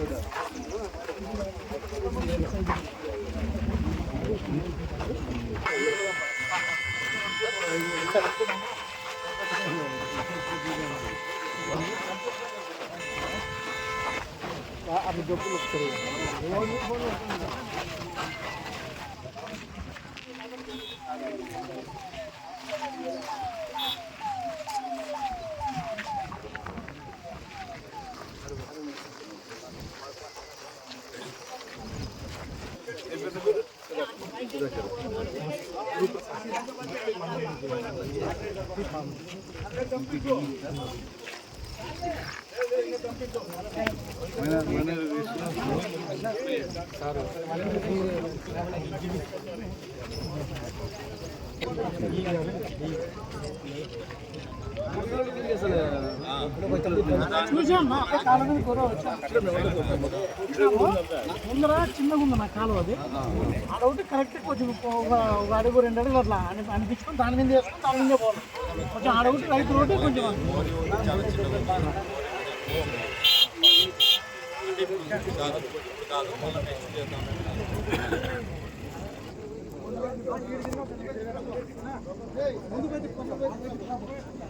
Ada 20 kering. Thank you. いいよ。ముందర చిన్నగా ఉంది నా కాలువ అది. అదొకటి కరెక్ట్ కొంచెం ఒక అడుగు రెండు అడుగులు అట్లా అని అనిపించుకొని దాని మీద వేసుకొని దాని మీద పోవాలి. కొంచెం అడవుటి రైతు రోడ్డు కొంచెం ముందు పెట్టి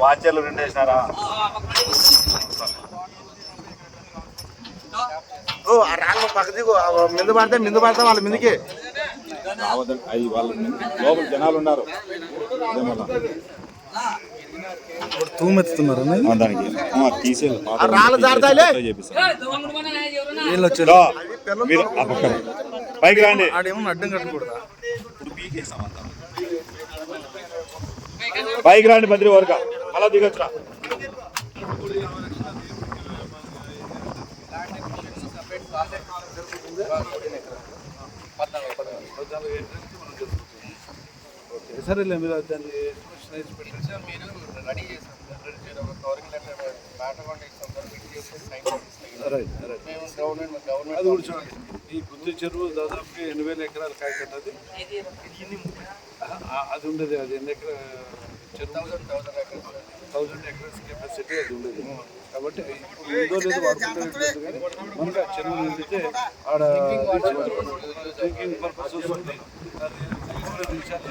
వాచర్లు రెండు వేసినారా ఓ ఆ రాళ్ళు పక్కది మిందు పడితే మిందు పడితే వాళ్ళ మిందుకి. అవి వాళ్ళు లోపల జనాలు ఉన్నారు. తూమెత్తుతున్నారు దానికి. ఆ, తీసేయాలి పాత ఆ రాళ్ళు జారుతాయిలే. చేపిస్తాను. వీళ్ళు వచ్చారు. దో, మీరు ఆ పక్కన. పైకి రండి. ఆడేమో అడ్డం కట్టకూడదా? పైకి రండి బద్రి వరక. అలా దిగొచ్చురా. సరేలే మీరు దాన్ని రెడీ సార్ రెడీ చేయడం కవరింగ్ లెటర్ మ్యాటర్ కూడా ఇస్తాం చేసి రైట్, రైట్. మేము గవర్నమెంట్ అది గవర్నమెంట్ కూడా చూడండి. ఈ గుత్తి చెరువు దాదాపు ఎన్ని వేల ఎకరాలు కాయకట్టది అది ఉండదు అది ఎన్ని ఎకరా చెరువు thousand thousand thousand acres capacity అది ఉండదు. కాబట్టి ఇప్పుడు ఉందో లేదో వాడుకుంటే మనకి ఆ చెరువు నిండితే ఆడ డ్రింకింగ్ పర్పస్ వస్తుంది రీఛార్జ్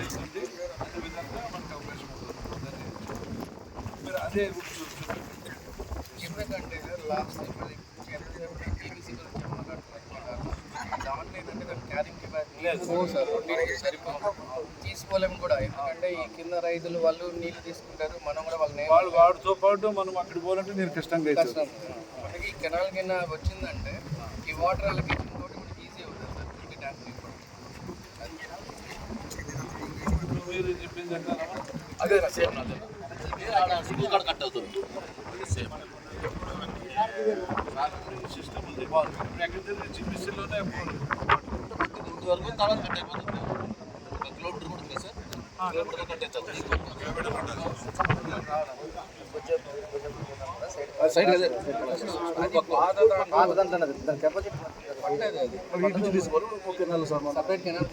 విధంగా మనకు అవకాశం ఉంటుంది మీరు అదే ఎందుకంటే లాస్ట్ గురించి ఏంటంటే దాని క్యారింగ్ కెపాసిటీ సరిపోదు తీసుకోలేము కూడా ఎందుకంటే ఈ కింద రైతులు వాళ్ళు నీళ్ళు తీసుకుంటారు మనం కూడా వాళ్ళని వాళ్ళు వాడితో పాటు మనం అక్కడికి పోవాలంటే నేను కష్టంగా కష్టం మనకి ఈ కెనాల్ కింద వచ్చిందంటే ఈ వాటర్ వాళ్ళకి ఇంకోటి కూడా ఈజీ అవుతుంది సార్ ట్యాంక్ మీరు చెప్పింది అదే సేమ్ అదే సిస్టమ్ ఉంది ఇప్పుడు ఎక్కడ తెలియదు జిపిసిలోనే separate canal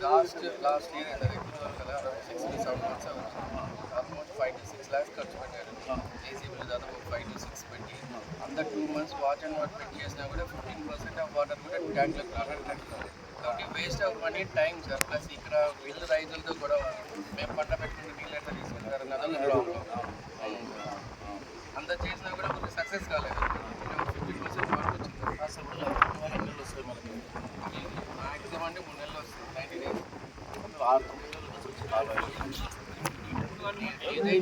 last last year కదా six to seven months almost five to six lakhs ఖర్చు పెట్టారు. ఏసీబీలు దాదాపు ఫైవ్ టు సిక్స్ పెట్టి అంత two months watch and ward పెట్టి చేసినా కూడా ఫిఫ్టీన్ పర్సెంట్ ఆఫ్ వాటర్ కూడా ట్యాంక్లకు రావడం కాబట్టి waste of money time sir plus ఇక్కడ వీళ్ళు రైతులతో కూడా మేము పంట పెట్టుకుంటే నీళ్ళు ఎట్లా తీసుకుంటారు? అన్నది ప్రాబ్లం అంత చేసినా కూడా కొంచెం సక్సెస్ కాలేదు. ఫిఫ్టీన్ పర్సెంట్ వాటర్ వచ్చింది మూడు నెలలు వస్తాయి మనకి. మాక్సిమం అంటే మూడు నెలలు వస్తుంది నైన్టీ డేస్ ఆరు తొమ్మిది నెలలు బాగా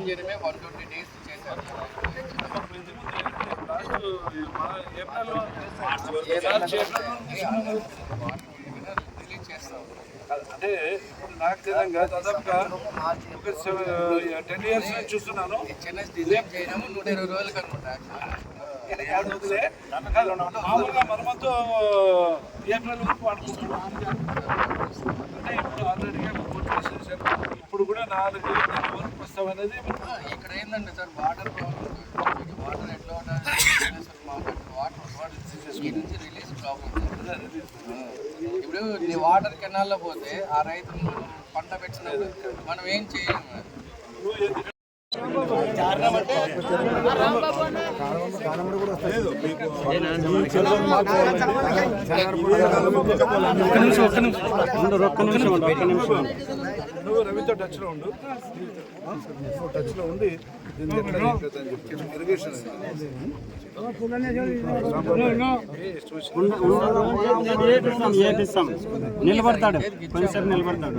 చేయడమే వన్ ట్వంటీ డేస్ చేశారు. రిలీజ్ చేస్తాం అంటే నాకు తెలియక దాదాపుగా ఒక టెన్ ఇయర్స్ నుంచి చూస్తున్నాను. నూట ఇరవై అనుకుంటా రోజులే. కాదు, మామూలుగా ఏప్రిల్ వరకు వాడుకుంటున్నాం అంటే ఇప్పుడు ఆల్రెడీగా కూడా నాలుగు వరకు ఆ, ఇక్కడ ఏంటంటే సార్ వాటర్ వాటర్ ఎట్లా ఉండాలి? వాటర్ వాటర్ నుంచి రిలీజ్ ప్రాబ్లం ఇప్పుడు వాటర్ కెనాల్లో పోతే ఆ రైతు పంట పెట్టినప్పుడు మనం ఏం చేయలేము? నువ్వు రవితో టచ్లో ఉండు టచ్లో ఉండి దీన్ని ఎక్కడ ఏం కథ అని చెప్పి ఇరిగేషన్ నిలబడతాడు కొంచెం నిలబడతాడు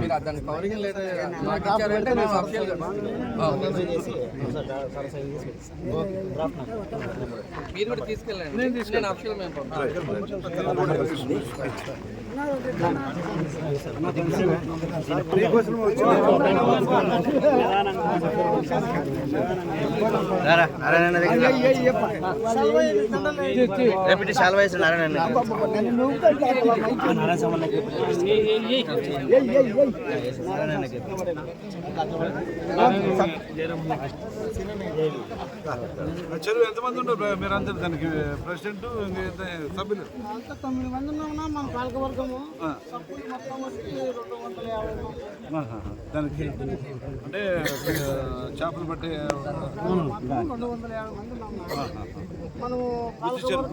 మీరు కూడా తీసుకెళ్ళండి నేను అఫీషియల్ మేము పంపిస్తాను రేపటి చాలా వయసు నారాయణ చెరువు ఎంతమంది ఉన్నారు మీరందరూ దానికి ప్రెసిడెంట్ సభ్యులు తొమ్మిది మంది ఉన్నామన్నా మన పాలకవర్గము సభ్యులు మొత్తం వచ్చి రెండు వందల యాభై దానికి అంటే చేపలు పట్టే రెండు వందల యాభై మంది మనము చెరువు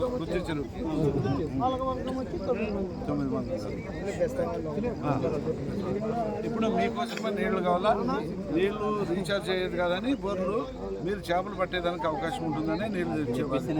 తొమ్మిది మంది. ఆ. ఇప్పుడు మీకోసమే నీళ్ళు కావాలా నీళ్ళు రీఛార్జ్ అయ్యేది కాదని బోర్లు మీరు చేపలు పట్టేదానికి అవకాశం ఉంటుందని నీళ్ళు ఇచ్చేవాళ్ళు